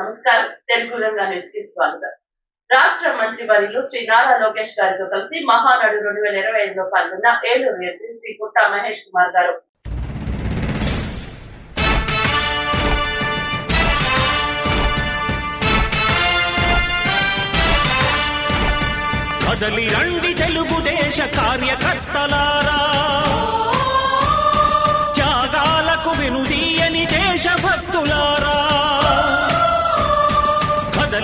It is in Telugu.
నమస్కారం. తెలుగు రంగా న్యూస్కి స్వాగతం. రాష్ట్ర మంత్రి వర్యులు శ్రీ నారా లోకేష్ గారితో కలిసి మహానాడు రెండు వేల ఇరవై ఐదులో పాల్గొన్న ఏలూరు ఎంపీ శ్రీ పుట్టా మహేష్ కుమార్ గారు. కదలి రండి తెలుగుదేశ కార్యకర్తలారా. త్యాగాలకు దేశ దేశభక్తులారా.